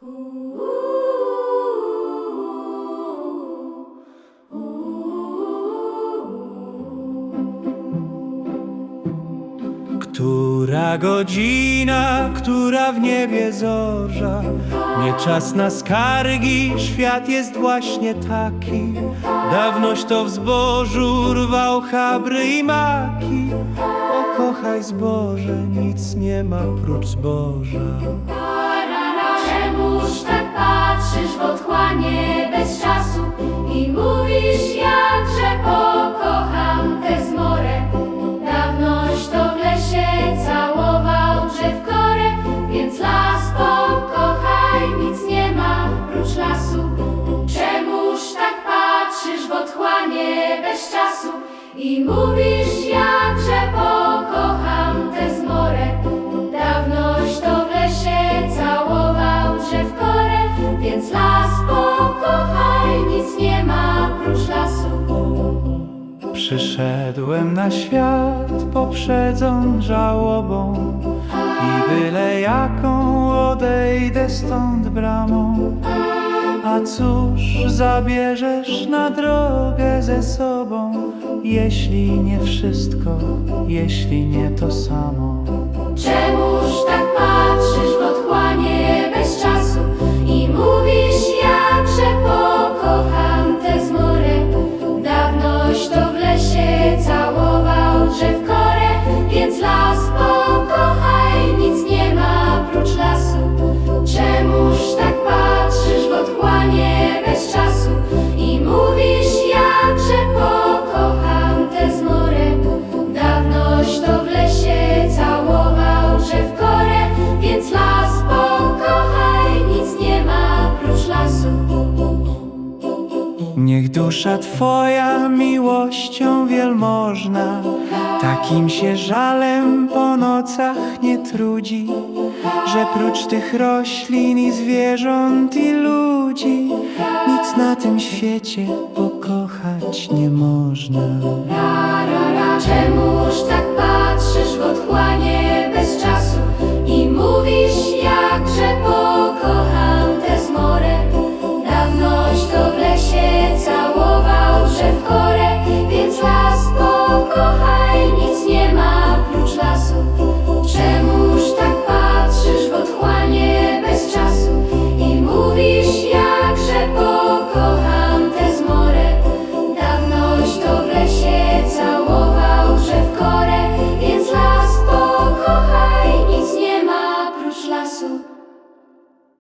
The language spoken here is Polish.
Która godzina, która w niebie zorza? Nie czas na skargi, świat jest właśnie taki. Dawnoś to w zbożu rwał chabry i maki. Pokochaj zboże, nic nie ma prócz zboża patrzysz w otchłanie bez czasu i mówisz jakże pokocham tę zmorę? Dawnoś to w lesie całował drzew korę, więc las pokochaj, nic nie ma prócz lasu. Czemuż tak patrzysz w otchłanie bez czasu i mówisz jakże pokocham tę zmorę? Przyszedłem na świat poprzedzon żałobą I byle jaką odejdę stąd bramą. A cóż zabierzesz na drogę ze sobą Jeśli nie wszystko, jeśli nie to samo? Czemuż tak Niech dusza Twoja miłością wielmożna Takim się żalem po nocach nie trudzi Że prócz tych roślin i zwierząt i ludzi Nic na tym świecie pokochać nie można. Czemuż tak patrzysz w otchłanie